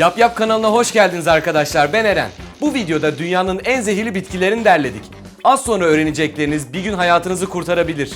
Yap Yap kanalına hoş geldiniz arkadaşlar. Ben Eren. Bu videoda dünyanın en zehirli bitkilerini derledik. Az sonra öğrenecekleriniz bir gün hayatınızı kurtarabilir.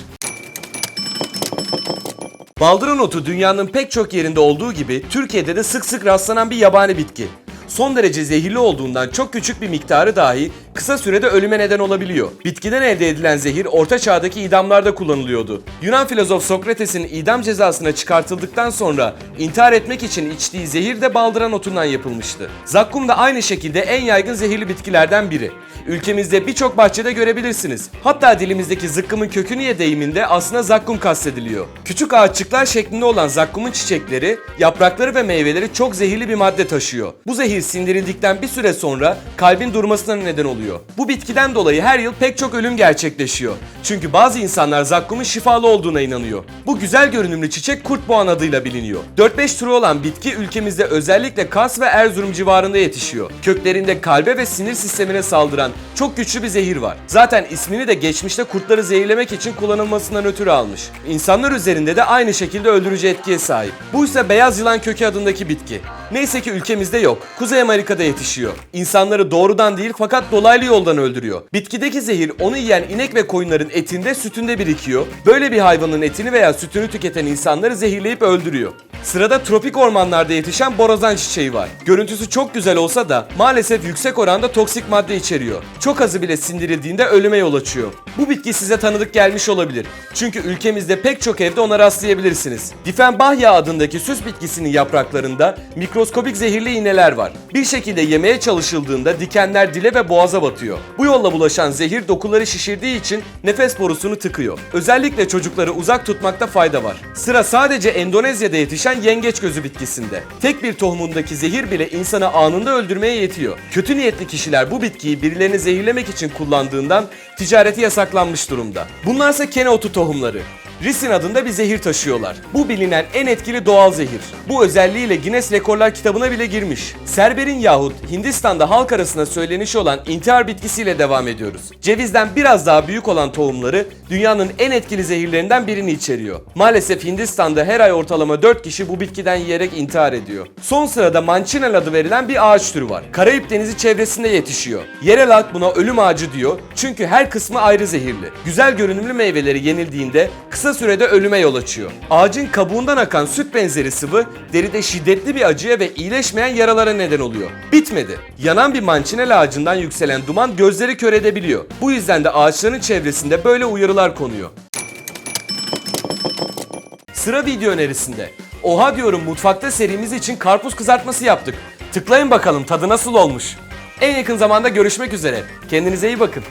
Baldıran otu dünyanın pek çok yerinde olduğu gibi Türkiye'de de sık sık rastlanan bir yabani bitki. Son derece zehirli olduğundan çok küçük bir miktarı dahi kısa sürede ölüme neden olabiliyor. Bitkiden elde edilen zehir orta çağdaki idamlarda kullanılıyordu. Yunan filozof Sokrates'in idam cezasına çıkartıldıktan sonra intihar etmek için içtiği zehir de baldıran otundan yapılmıştı. Zakkum da aynı şekilde en yaygın zehirli bitkilerden biri. Ülkemizde birçok bahçede görebilirsiniz. Hatta dilimizdeki zıkkımın kökünü ye deyiminde aslında zakkum kastediliyor. Küçük ağaççıklar şeklinde olan zakkumun çiçekleri, yaprakları ve meyveleri çok zehirli bir madde taşıyor. Bu zehir sindirildikten bir süre sonra kalbin durmasına neden oluyor. Bu bitkiden dolayı her yıl pek çok ölüm gerçekleşiyor. Çünkü bazı insanlar zakkumun şifalı olduğuna inanıyor. Bu güzel görünümlü çiçek kurtboğan adıyla biliniyor. 4-5 türü olan bitki ülkemizde özellikle Kars ve Erzurum civarında yetişiyor. Köklerinde kalbe ve sinir sistemine saldıran çok güçlü bir zehir var. Zaten ismini de geçmişte kurtları zehirlemek için kullanılmasından ötürü almış. İnsanlar üzerinde de aynı şekilde öldürücü etkiye sahip. Bu ise beyaz yılan kökü adındaki bitki. Neyse ki ülkemizde yok. Kuzey Amerika'da yetişiyor. İnsanları doğrudan değil fakat dolaylı yoldan öldürüyor. Bitkideki zehir onu yiyen inek ve koyunların etinde, sütünde birikiyor. Böyle bir hayvanın etini veya sütünü tüketen insanları zehirleyip öldürüyor. Sırada tropik ormanlarda yetişen borazan çiçeği var. Görüntüsü çok güzel olsa da maalesef yüksek oranda toksik madde içeriyor. Çok azı bile sindirildiğinde ölüme yol açıyor. Bu bitki size tanıdık gelmiş olabilir. Çünkü ülkemizde pek çok evde ona rastlayabilirsiniz. Difenbahya adındaki süs bitkisinin yapraklarında mikroskobik zehirli iğneler var. Bir şekilde yemeye çalışıldığında dikenler dile ve boğaza batıyor. Bu yolla bulaşan zehir dokuları şişirdiği için nefes borusunu tıkıyor. Özellikle çocukları uzak tutmakta fayda var. Sıra sadece Endonezya'da yetişen yengeç gözü bitkisinde. Tek bir tohumundaki zehir bile insanı anında öldürmeye yetiyor. Kötü niyetli kişiler bu bitkiyi birilerini zehirlemek için kullandığından ticareti yasaklanmış durumda. Bunlarsa kene otu tohumları. Risin adında bir zehir taşıyorlar. Bu bilinen en etkili doğal zehir. Bu özelliğiyle Guinness Rekorlar kitabına bile girmiş. Serberin yahut Hindistan'da halk arasında söylenişi olan intihar bitkisiyle devam ediyoruz. Cevizden biraz daha büyük olan tohumları dünyanın en etkili zehirlerinden birini içeriyor. Maalesef Hindistan'da her ay ortalama 4 kişi bu bitkiden yiyerek intihar ediyor. Son sırada manchinal adı verilen bir ağaç türü var. Karayip Denizi çevresinde yetişiyor. Yerel halk buna ölüm ağacı diyor çünkü her kısmı ayrı zehirli. Güzel görünümlü meyveleri yenildiğinde sürede ölüme yol açıyor. Ağacın kabuğundan akan süt benzeri sıvı deride şiddetli bir acıya ve iyileşmeyen yaralara neden oluyor. Bitmedi. Yanan bir mançinel ağacından yükselen duman gözleri kör edebiliyor. Bu yüzden de ağaçların çevresinde böyle uyarılar konuyor. Sıra video önerisinde. Oha diyorum mutfakta serimiz için karpuz kızartması yaptık. Tıklayın bakalım tadı nasıl olmuş. En yakın zamanda görüşmek üzere. Kendinize iyi bakın.